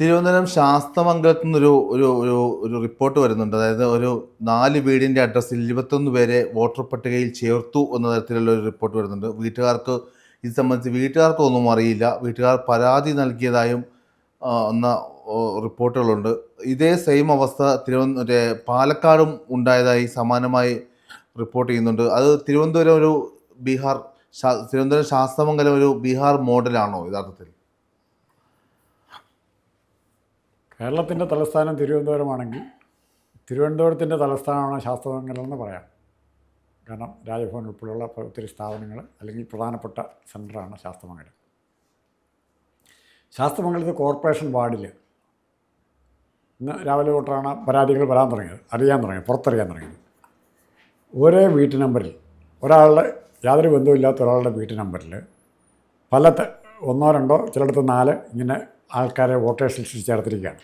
തിരുവനന്തപുരം ശാസ്തമംഗലത്ത് നിന്നൊരു ഒരു ഒരു ഒരു റിപ്പോർട്ട് വരുന്നുണ്ട്. അതായത് ഒരു നാല് വീടിന്റെ അഡ്രസ്സിൽ ഇരുപത്തൊന്ന് പേരെ വോട്ടർ പട്ടികയിൽ ചേർത്തു എന്ന തരത്തിലുള്ള ഒരു റിപ്പോർട്ട് വരുന്നുണ്ട്. വീട്ടുകാർക്ക് ഇത് സംബന്ധിച്ച് വീട്ടുകാർക്കൊന്നും അറിയില്ല. വീട്ടുകാർ പരാതി നൽകിയതായും എന്ന റിപ്പോർട്ടുകളുണ്ട്. ഇതേ സെയിം അവസ്ഥ തിരുവനന്തപുരം പാലക്കാടും ഉണ്ടായതായി സമാനമായി റിപ്പോർട്ട് ചെയ്യുന്നുണ്ട്. അത് തിരുവനന്തപുരം ഒരു ബീഹാർ തിരുവനന്തപുരം ശാസ്തമംഗലം ഒരു ബീഹാർ മോഡലാണോ യഥാർത്ഥത്തിൽ? കേരളത്തിന്റെ തലസ്ഥാനം തിരുവനന്തപുരമാണെങ്കിൽ തിരുവനന്തപുരത്തിന്റെ തലസ്ഥാനമാണ് ശാസ്ത്രമംഗലം എന്ന് പറയാം. കാരണം രാജഭവൻ ഉൾപ്പെടെയുള്ള ഒത്തിരി സ്ഥാപനങ്ങൾ അല്ലെങ്കിൽ പ്രധാനപ്പെട്ട സെന്ററാണ് ശാസ്ത്രമംഗലം ശാസ്ത്രമംഗലത്ത് കോർപ്പറേഷൻ വാർഡിൽ ഇന്ന് രാവിലെ തൊട്ടാണ് പരാതികൾ വരാൻ തുടങ്ങിയത് അറിയാൻ തുടങ്ങിയത് പുറത്തറിയാൻ തുടങ്ങിയത്. ഒരേ വീട്ടു നമ്പറിൽ ഒരാളുടെ യാതൊരു ബന്ധവുമില്ലാത്ത ഒരാളുടെ വീട്ടു നമ്പറിൽ പല ത- ഒന്നോ രണ്ടോ ചിലയിടത്ത് നാല് ഇങ്ങനെ ആൾക്കാരെ വോട്ടേഴ്സ് ലിസ്റ്റിൽ ചേർത്തിരിക്കുകയാണ്.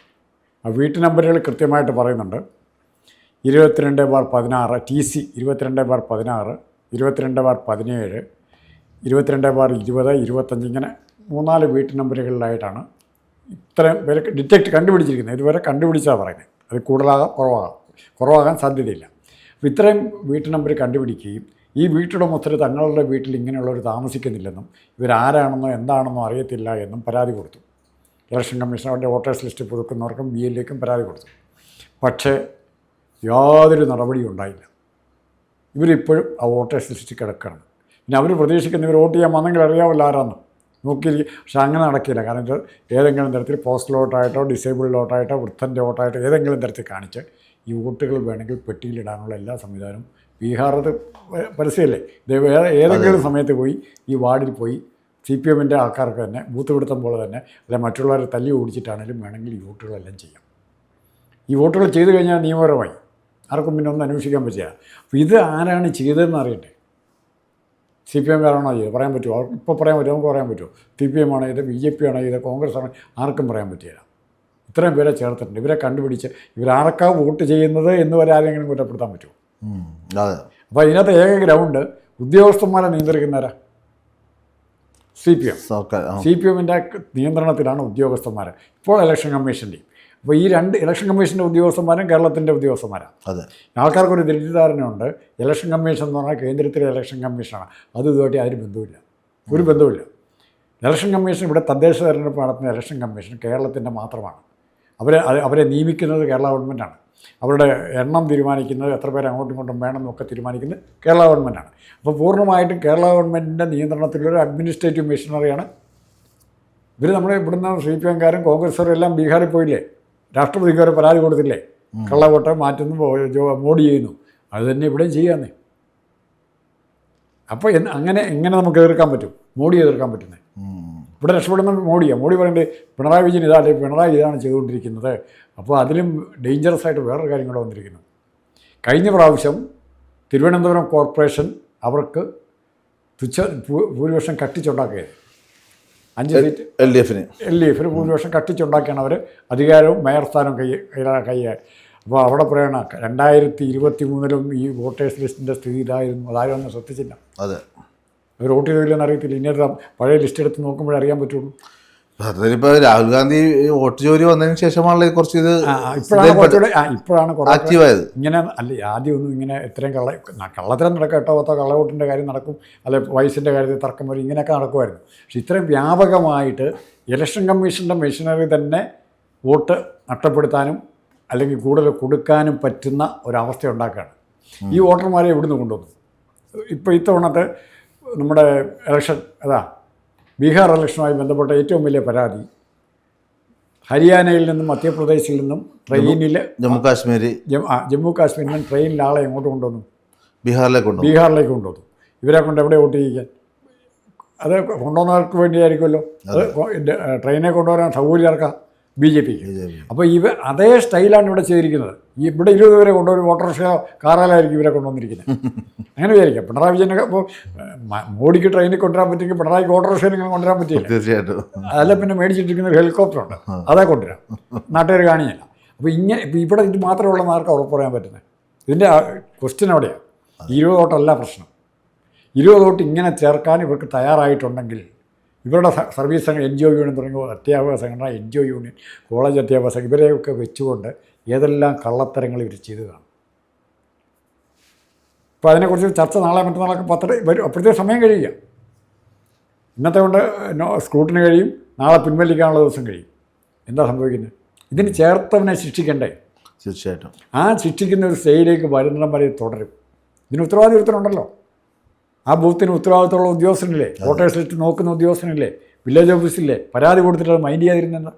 ആ വീട്ടു നമ്പറുകൾ കൃത്യമായിട്ട് പറയുന്നുണ്ട്. ഇരുപത്തിരണ്ട് ബാർ പതിനാറ് ടി സി ഇരുപത്തിരണ്ട് ബാർ പതിനാറ് ഇരുപത്തിരണ്ട് ബാർ പതിനേഴ് ഇരുപത്തിരണ്ട് ബാർ ഇരുപത് ഇരുപത്തഞ്ച് ഇങ്ങനെ മൂന്നാൽ വീട്ടു നമ്പറുകളിലായിട്ടാണ് ഇത്രയും പേര് ഡിറ്റക്റ്റ് കണ്ടുപിടിച്ചിരിക്കുന്നത്. ഇതുവരെ കണ്ടുപിടിച്ചാണ് പറയുന്നത്. അത് കൂടുതലാകാം കുറവാകാം കുറവാകാൻ സാധ്യതയില്ല. അപ്പോൾ ഇത്രയും വീട്ടു നമ്പർ കണ്ടുപിടിക്കുകയും ഈ വീട്ടുടമസ്ഥർ തങ്ങളുടെ വീട്ടിൽ ഇങ്ങനെയുള്ളവർ താമസിക്കുന്നില്ലെന്നും ഇവരാരാണെന്നോ എന്താണെന്നോ അറിയത്തില്ല എന്നും പരാതി കൊടുത്തു. ഇലക്ഷൻ കമ്മീഷൻ അവരുടെ വോട്ടേഴ്സ് ലിസ്റ്റ് പുതുക്കുന്നവർക്കും ബി എല്ലേക്കും പരാതി കൊടുത്തു. പക്ഷേ യാതൊരു നടപടിയും ഉണ്ടായില്ല. ഇവരിപ്പോഴും ആ വോട്ടേഴ്സ് ലിസ്റ്റ് കിടക്കുകയാണ്. പിന്നെ അവർ പ്രതീക്ഷിക്കുന്ന ഇവർ വോട്ട് ചെയ്യാൻ വന്നെങ്കിൽ അറിയാമല്ലോ ആരാന്ന്. നോക്കിയിരിക്കും പക്ഷെ അങ്ങനെ നടക്കില്ല. കാരണം ഇത് ഏതെങ്കിലും തരത്തിൽ പോസ്റ്റൽ വോട്ടായിട്ടോ ഡിസേബിൾഡ് വോട്ടായിട്ടോ വൃദ്ധന്റെ വോട്ടായിട്ടോ ഏതെങ്കിലും തരത്തിൽ കാണിച്ച് ഈ വോട്ടുകൾ വേണമെങ്കിൽ പെട്ടിയിലിടാനുള്ള എല്ലാ സംവിധാനവും ബീഹാറത് പരസ്യമല്ലേ ഇത് വേറെ ഏതെങ്കിലും സമയത്ത് പോയി ഈ വാർഡിൽ പോയി സി പി എമ്മിന്റെ ആൾക്കാർക്ക് തന്നെ ബൂത്ത് പിടുത്തം പോലെ തന്നെ അല്ലെ മറ്റുള്ളവരെ തല്ലി ഓടിച്ചിട്ടാണെങ്കിലും വേണമെങ്കിൽ ഈ വോട്ടുകളെല്ലാം ചെയ്യാം. ഈ വോട്ടുകൾ ചെയ്തു കഴിഞ്ഞാൽ നിയമപരമായി. ആർക്കും പിന്നെ ഒന്നും അന്വേഷിക്കാൻ പറ്റില്ല. അപ്പോൾ ഇത് ആരാണ് ചെയ്തതെന്ന് അറിയട്ടെ. സി പി എംകാരാണോ ചെയ്തത്? പറയാൻ പറ്റുമോ? അവർക്ക് ഇപ്പോൾ പറയാൻ പറ്റുമോ? നമുക്ക് പറയാൻ പറ്റുമോ? സി പി എം ആണോ ചെയ്തത്? ബി ജെ പി ആണോ ചെയ്തത്? കോൺഗ്രസ് ആണോ ആർക്കും പറയാൻ പറ്റില്ല. ഇത്രയും പേരെ ചേർത്തിട്ടുണ്ട്. ഇവരെ കണ്ടുപിടിച്ച് ഇവരാർക്കാ വോട്ട് ചെയ്യുന്നത് എന്ന് വരെ ആരെങ്കിലും കുറ്റപ്പെടുത്താൻ പറ്റുമോ? അതെ. അപ്പോൾ ഇതിനകത്ത് ഏക ഗ്രൗണ്ട് ഉദ്യോഗസ്ഥന്മാരെ നിയന്ത്രിക്കുന്നവരാ. C P M. സർക്കാർ. സി പി എമ്മിന്റെ നിയന്ത്രണത്തിലാണ് ഉദ്യോഗസ്ഥന്മാർ. ഇപ്പോൾ ഇലക്ഷൻ കമ്മീഷന്റെയും അപ്പോൾ ഈ രണ്ട് ഇലക്ഷൻ കമ്മീഷന്റെ ഉദ്യോഗസ്ഥന്മാരും കേരളത്തിന്റെ ഉദ്യോഗസ്ഥന്മാരാണ്. അതെ. ആൾക്കാർക്കൊരു തെറ്റിദ്ധാരണയുണ്ട്. ഇലക്ഷൻ കമ്മീഷൻ എന്ന് പറഞ്ഞാൽ കേന്ദ്രത്തിലെ ഇലക്ഷൻ കമ്മീഷനാണ് അത് ഇതുമായിട്ട് ആരും ബന്ധമില്ല ഒരു ബന്ധമില്ല ഇലക്ഷൻ കമ്മീഷൻ ഇവിടെ തദ്ദേശ തെരഞ്ഞെടുപ്പ് നടത്തുന്ന ഇലക്ഷൻ കമ്മീഷൻ കേരളത്തിന്റെ മാത്രമാണ്. അവരെ അവരെ നിയമിക്കുന്നത് കേരള ഗവൺമെന്റാണ് അവരുടെ എണ്ണം തീരുമാനിക്കുന്നത് എത്ര പേര് അങ്ങോട്ടും ഇങ്ങോട്ടും വേണമെന്നൊക്കെ തീരുമാനിക്കുന്നത് കേരള ഗവൺമെന്റാണ് അപ്പോൾ പൂർണമായിട്ടും കേരള ഗവൺമെന്റിന്റെ നിയന്ത്രണത്തിലൊരു അഡ്മിനിസ്ട്രേറ്റീവ് മെഷീനറിയാണ്. ഇവർ നമ്മുടെ ഇവിടുന്ന് സി പി എംകാരും കോൺഗ്രസ്സുകാരും എല്ലാം ബീഹാറിൽ പോയില്ലേ? രാഷ്ട്രപതിക്ക് വരെ പരാതി കൊടുത്തില്ലേ? കള്ളവോട്ട് മാറ്റുന്നു മോഡി ചെയ്യുന്നു. അത് തന്നെ ഇവിടെയും ചെയ്യാന്നേ. അപ്പോൾ അങ്ങനെ എങ്ങനെ നമുക്ക് എതിർക്കാൻ പറ്റും? മോഡി എതിർക്കാൻ പറ്റുന്നത്? ഉം. ഇവിടെ രക്ഷപ്പെടുന്ന മോഡിയാണ് മോഡി പറയുന്നത് പിണറായി വിജയൻ ഇതാ അല്ലെങ്കിൽ പിണറായി ഇതാണ് ചെയ്തുകൊണ്ടിരിക്കുന്നത്. അപ്പോൾ അതിലും ഡേഞ്ചറസ് ആയിട്ട് വേറൊരു കാര്യം കൂടെ വന്നിരിക്കുന്നത് കഴിഞ്ഞ പ്രാവശ്യം തിരുവനന്തപുരം കോർപ്പറേഷൻ അവർക്ക് തുച്ഛ ഭൂരിപക്ഷം കട്ടിച്ചുണ്ടാക്കിയത്. അഞ്ച് സീറ്റ്. എൽ ഡി എഫിന്. എൽ ഡി എഫിന് ഭൂരിപക്ഷം കട്ടിച്ചുണ്ടാക്കിയാണ് അവർ അധികാരവും മേയർ സ്ഥാനവും കൈ കൈ- കൈ അപ്പോൾ അവിടെ പറയണ രണ്ടായിരത്തി ഇരുപത്തി മൂന്നിലും ഈ വോട്ടേഴ്സ് ലിസ്റ്റിന്റെ സ്ഥിതി ഇതായിരുന്നു. അതാരും ഒന്നും ശ്രദ്ധിച്ചില്ല. അതെ. അവർ വോട്ട് ചെയ്തില്ലെന്ന് അറിയത്തില്ല ഇനി അത് പഴയ ലിസ്റ്റ് എടുത്ത് നോക്കുമ്പോഴേ അറിയാൻ പറ്റുള്ളൂ. അതിലിപ്പോൾ രാഹുൽ ഗാന്ധി വോട്ട് ജോലി വന്നതിന് ശേഷമാണല്ലോ കുറച്ച് ഇത് ഇപ്പോഴാണ് കുറച്ചുകൂടെ ആ ഇപ്പോഴാണ് ആക്റ്റീവായത് ഇങ്ങനെ അല്ല ആദ്യം ഒന്നും ഇങ്ങനെ ഇത്രയും കള്ള കള്ളത്തരം നടക്കുക എട്ടോ പത്തോ കള്ളവോട്ടിന്റെ കാര്യം നടക്കും. അല്ലെ വയസ്സിന്റെ കാര്യത്തിൽ തർക്കം വരും. ഇങ്ങനെയൊക്കെ നടക്കുമായിരുന്നു. പക്ഷെ ഇത്രയും വ്യാപകമായിട്ട് ഇലക്ഷൻ കമ്മീഷന്റെ മെഷീനറി തന്നെ വോട്ട് നഷ്ടപ്പെടുത്താനും അല്ലെങ്കിൽ കൂടുതൽ കൊടുക്കാനും പറ്റുന്ന ഒരവസ്ഥ ഉണ്ടാക്കുകയാണ്. ഈ വോട്ടർമാരെ ഇവിടുന്ന് കൊണ്ടുവന്നു. ഇപ്പോൾ ഇത്തവണത്തെ നമ്മുടെ ഇലക്ഷൻ അതാ ബീഹാർ ഇലക്ഷനുമായി ബന്ധപ്പെട്ട ഏറ്റവും വലിയ പരാതി. ഹരിയാനയിൽ നിന്നും മധ്യപ്രദേശിൽ നിന്നും ട്രെയിനിൽ ജമ്മു കാശ്മീർ ജമ്മു കാശ്മീരിൽ നിന്ന് ട്രെയിനിൽ ആളെ എങ്ങോട്ട് കൊണ്ടുവന്നു? ബീഹാറിലേക്ക് കൊണ്ടു ബീഹാറിലേക്ക് കൊണ്ടുവന്നു. ഇവരെ കൊണ്ട് എവിടെ വോട്ട് ചെയ്യിക്കാൻ അത് കൊണ്ടുവന്നവർക്ക് വേണ്ടിയായിരിക്കുമല്ലോ. അത് ട്രെയിനെ കൊണ്ടുവരാൻ സൗകര്യം ഇറക്കാം ബി ജെ പിക്ക് അപ്പോൾ ഇവ അതേ സ്റ്റൈലാണ് ഇവിടെ ചെയ്തിരിക്കുന്നത്. ഈ ഇവിടെ ഇരുപത് പേരെ കൊണ്ടുവരും ഓട്ടോറിക്ഷയോ കാറാലായിരിക്കും ഇവരെ കൊണ്ടുവന്നിരിക്കുന്നത്. അങ്ങനെ വിചാരിക്കാം. പിണറായി വിജയനെ അപ്പോൾ മോഡിക്ക് ട്രെയിനിൽ കൊണ്ടുവരാൻ പറ്റുമെങ്കിൽ പിണറായിക്ക് ഓട്ടോറിക്ഷയിൽ ഇങ്ങനെ കൊണ്ടുവരാൻ പറ്റില്ല തീർച്ചയായിട്ടും. അതല്ല പിന്നെ മേടിച്ചിട്ടിരിക്കുന്ന ഒരു ഹെലികോപ്റ്ററുണ്ട് അതേ കൊണ്ടുവരാം. നാട്ടുകാർ കാണിയില്ല അപ്പോൾ ഇങ്ങനെ ഇപ്പം ഇവിടെ ഇത് മാത്രമുള്ള ആർക്കും ഉറപ്പ് പറയാൻ പറ്റുന്നത്? ഇതിന്റെ ക്വസ്റ്റ്യൻ അവിടെയാണ് ഇരുപത് വോട്ടല്ല പ്രശ്നം. ഇരുപത് വോട്ട് ഇങ്ങനെ ചേർക്കാൻ ഇവർക്ക് തയ്യാറായിട്ടുണ്ടെങ്കിൽ ഇവരുടെ സർവീസ് സംഘം എൻ ജി ഒ യൂണിയൻ തുടങ്ങിയ അധ്യാപക സംഘടന N G O union college അധ്യാപക സംഘം ഇവരെയൊക്കെ വെച്ചുകൊണ്ട് ഏതെല്ലാം കള്ളത്തരങ്ങൾ ഇവർ ചെയ്തു കാണും. അപ്പോൾ അതിനെക്കുറിച്ച് ചർച്ച നാളെ മറ്റന്നാളൊക്കെ പത്ര വരും. അപ്പോഴത്തെ സമയം കഴിയുക. ഇന്നത്തെ കൊണ്ട് സ്ക്രൂട്ടിന് കഴിയും നാളെ പിൻവലിക്കാനുള്ള ദിവസം കഴിയും. എന്താ സംഭവിക്കുന്നത്? ഇതിന് ചേർത്തവനെ ശിക്ഷിക്കണ്ടേ? തീർച്ചയായിട്ടും. ആ ശിക്ഷിക്കുന്ന ഒരു സ്റ്റേജിലേക്ക് വരുന്നിടം വരെ തുടരും. ഇതിന് ഉത്തരവാദി ഒരുത്തനുണ്ടല്ലോ ആ ബൂത്തിന് ഉത്തരവാദിത്തമുള്ള ഉദ്യോഗസ്ഥനില്ലേ? വോട്ടേഴ്സ് ലിസ്റ്റ് നോക്കുന്ന ഉദ്യോഗസ്ഥനില്ലേ? വില്ലേജ് ഓഫീസില്ലേ? പരാതി കൊടുത്തിട്ട് അത് മൈൻഡ് ചെയ്യാതിരുന്നെന്താ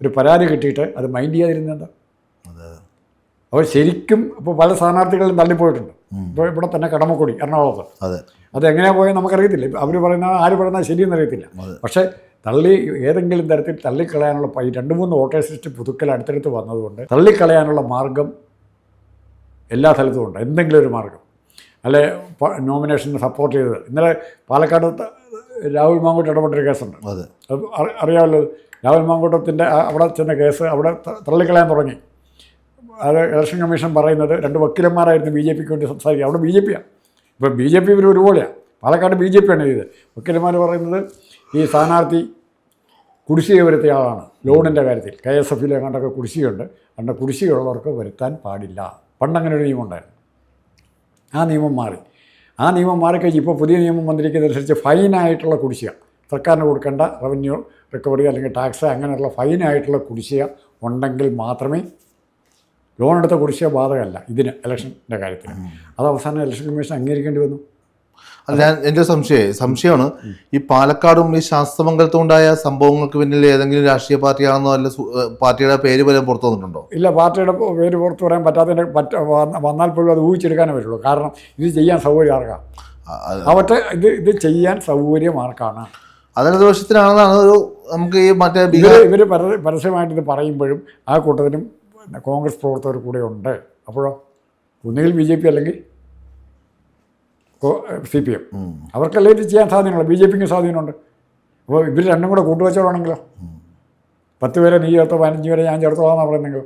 ഒരു പരാതി കിട്ടിയിട്ട് അത് മൈൻഡ് ചെയ്യാതിരുന്നെന്താ അതെ ശരിക്കും ഇപ്പോൾ പല സ്ഥാനാർത്ഥികളും തള്ളിപ്പോയിട്ടുണ്ട്. ഇപ്പോൾ ഇവിടെ തന്നെ കടമക്കുടി എറണാകുളത്ത്. അതെ. അത് എങ്ങനെയാണ് പോയത് നമുക്കറിയത്തില്ല. അവർ പറയുന്ന ആര് പറയുന്നത് ശരിയെന്ന് അറിയത്തില്ല. പക്ഷേ തള്ളി ഏതെങ്കിലും തരത്തിൽ തള്ളിക്കളയാനുള്ള രണ്ട് മൂന്ന് വോട്ടേഴ്സ് ലിസ്റ്റ് പുതുക്കൽ അടുത്തടുത്ത് വന്നതുകൊണ്ട് തള്ളിക്കളയാനുള്ള മാർഗം എല്ലാ സ്ഥലത്തും ഉണ്ട്. എന്തെങ്കിലും ഒരു മാർഗം. അല്ലെ നോമിനേഷന് സപ്പോർട്ട് ചെയ്തത്. ഇന്നലെ പാലക്കാട് രാഹുൽ മാങ്കൂട്ട് ഇടപെട്ടൊരു കേസുണ്ട്. അതെ. അത് അറിയാമല്ലോ രാഹുൽ മാങ്കൂട്ടത്തിന്റെ അവിടെ ചെന്ന കേസ് അവിടെ തള്ളിക്കളയാൻ തുടങ്ങി. അത് ഇലക്ഷൻ കമ്മീഷൻ പറയുന്നത് രണ്ട് വക്കീലന്മാരായിരുന്നു ബി ജെ പിക്ക് വേണ്ടി സംസാരിക്കുക. അവിടെ ബി ജെ പിയാണ് ഇപ്പോൾ ബി ജെ പി ഇവർ ഒരുപോലെയാണ് പാലക്കാട് ബി ജെ പിയാണ് ചെയ്തത്. വക്കീലന്മാർ പറയുന്നത് ഈ സ്ഥാനാർത്ഥി കുടിശ്ശിക വരുത്തിയ ആളാണ്. ലോണിന്റെ കാര്യത്തിൽ. കെ എസ് എഫിലെ കണ്ടൊക്കെ കുടിശ്ശികയുണ്ട്. കണ്ട കുടിശ്ശികയുള്ളവർക്ക് വരുത്താൻ പാടില്ല. പണ്ടങ്ങനെ ഒരു നിയമം ഉണ്ടായിരുന്നു. ആ നിയമം മാറി. ആ നിയമം മാറിക്കഴിഞ്ഞ് ഇപ്പോൾ പുതിയ നിയമം വന്നിരിക്കുന്നതനുസരിച്ച് ഫൈനായിട്ടുള്ള കുടിശ്ശിക സർക്കാരിന് കൊടുക്കേണ്ട റവന്യൂ റിക്കവറി അല്ലെങ്കിൽ ടാക്സ് അങ്ങനെയുള്ള ഫൈനായിട്ടുള്ള കുടിശ്ശിക ഉണ്ടെങ്കിൽ മാത്രമേ ലോൺ എടുത്ത കുടിശ്ശിക ബാധകമല്ല ഇതിന് ഇലക്ഷന്റെ കാര്യത്തിൽ. അത് അവസാനം ഇലക്ഷൻ കമ്മീഷൻ അംഗീകരിക്കേണ്ടി വന്നു. അല്ല ഞാൻ എന്റെ സംശയം സംശയമാണ്. ഈ പാലക്കാടും ഈ ശാസ്ത്രമംഗലത്തും ഉണ്ടായ സംഭവങ്ങൾക്ക് പിന്നിൽ ഏതെങ്കിലും രാഷ്ട്രീയ പാർട്ടിയാണെന്നോ അല്ല പാർട്ടിയുടെ പേര് പോലും പുറത്തു വന്നിട്ടുണ്ടോ? ഇല്ല പാർട്ടിയുടെ പേര് പുറത്തു പറയാൻ പറ്റാത്തതിന്റെ പറ്റ വന്നാൽ പോലും അത് ഊഹിച്ചെടുക്കാനേ പറ്റുള്ളൂ. കാരണം ഇത് ചെയ്യാൻ സൗകര്യം ആർക്കാം അവരുടെ അത് അവട്ടെ ഇത് ഇത് ചെയ്യാൻ സൗകര്യം ആർക്കാണ്? അതൊരു ദോഷത്തിനാണെന്നാണ് ഒരു നമുക്ക് ഈ മറ്റേ ഇവർ ഇവർ പരസ്യമായിട്ട് ഇത് പറയുമ്പോഴും ആ കൂട്ടത്തിനും കോൺഗ്രസ് പ്രവർത്തകർ കൂടെ ഉണ്ട്. അപ്പോഴോ? ഒന്നുകിൽ ബി ജെ പി അല്ലെങ്കിൽ സി പി എം. അവർക്കല്ലേ ഇത് ചെയ്യാൻ സാധ്യതയുള്ളൂ? ബി ജെ പിക്ക് സ്വാധീനമുണ്ട് അപ്പോൾ ഇവർ രണ്ടും കൂടെ കൂട്ടുവച്ചോളാണെങ്കിലോ പത്ത് പേരെ നീ ചേർത്തോ പതിനഞ്ച് പേരെ ഞാൻ ചേർത്തോളാന്നാണ് പറയുന്നെങ്കിൽ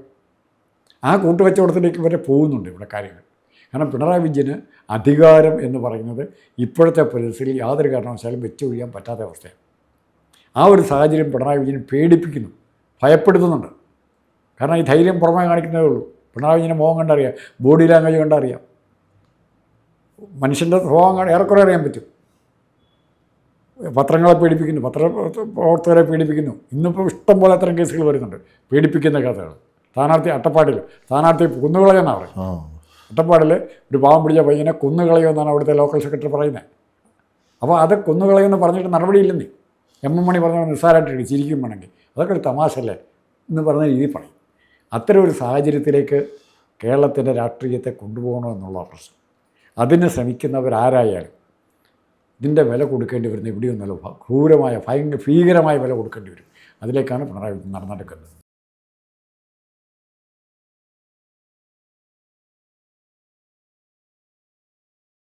ആ കൂട്ടുവച്ചോടത്തിലേക്ക് ഇവരെ പോകുന്നുണ്ട് ഇവിടെ കാര്യങ്ങൾ. കാരണം പിണറായി വിജയന് അധികാരം എന്ന് പറയുന്നത് ഇപ്പോഴത്തെ പരിസ്ഥിതിയിൽ യാതൊരു കാരണവശാലും വെച്ചൊഴിയാൻ പറ്റാത്ത അവസ്ഥയാണ്. ആ ഒരു സാഹചര്യം പിണറായി വിജയനെ പേടിപ്പിക്കുന്നു ഭയപ്പെടുത്തുന്നുണ്ട്. കാരണം ഈ ധൈര്യം പുറമേ കാണിക്കുന്നതേ ഉള്ളൂ. പിണറായി വിജയന്റെ മുഖം കണ്ടറിയാം ബോഡി ലാംഗ്വേജ് കണ്ടറിയാം. മനുഷ്യന്റെ സ്വഭാവം ഏറെക്കുറെ അറിയാൻ പറ്റും. പത്രങ്ങളെ പീഡിപ്പിക്കുന്നു പത്ര പ്രവർത്തകരെ പീഡിപ്പിക്കുന്നു. ഇന്നിപ്പോൾ ഇഷ്ടം പോലെ അത്തരം കേസുകൾ വരുന്നുണ്ട്. പീഡിപ്പിക്കുന്ന കഥകൾ സ്ഥാനാർത്ഥി അട്ടപ്പാടിൽ സ്ഥാനാർത്ഥി കുന്നുകളയെന്നാണ് പറയുന്നത്. അട്ടപ്പാടിൽ ഒരു പാവം പിടിച്ച പയ്യനെ എന്നാണ് അവിടുത്തെ ലോക്കൽ സെക്രട്ടറി പറയുന്നത്. അപ്പോൾ അത് കുന്നുകളയെന്ന് പറഞ്ഞിട്ട് നടപടിയില്ലെന്നേ. എം എം മണി പറഞ്ഞാൽ നിസ്സാരമായിട്ട് ചിരിക്കും വേണമെങ്കിൽ. അതൊക്കെ ഒരു തമാശല്ലേ എന്ന് പറഞ്ഞ രീതി പറയും. അത്തരം ഒരു സാഹചര്യത്തിലേക്ക് കേരളത്തിന്റെ രാഷ്ട്രീയത്തെ കൊണ്ടുപോകണമെന്നുള്ള പ്രശ്നം. അതിന് ശ്രമിക്കുന്നവരാരായാലും ഇതിന്റെ വില കൊടുക്കേണ്ടി വരുന്ന എവിടെയൊന്നല്ല ക്രൂരമായ ഭയങ്കര ഭീകരമായ വില കൊടുക്കേണ്ടി വരും. അതിലേക്കാണ് പിണറായി നടന്നെടുക്കുന്നത്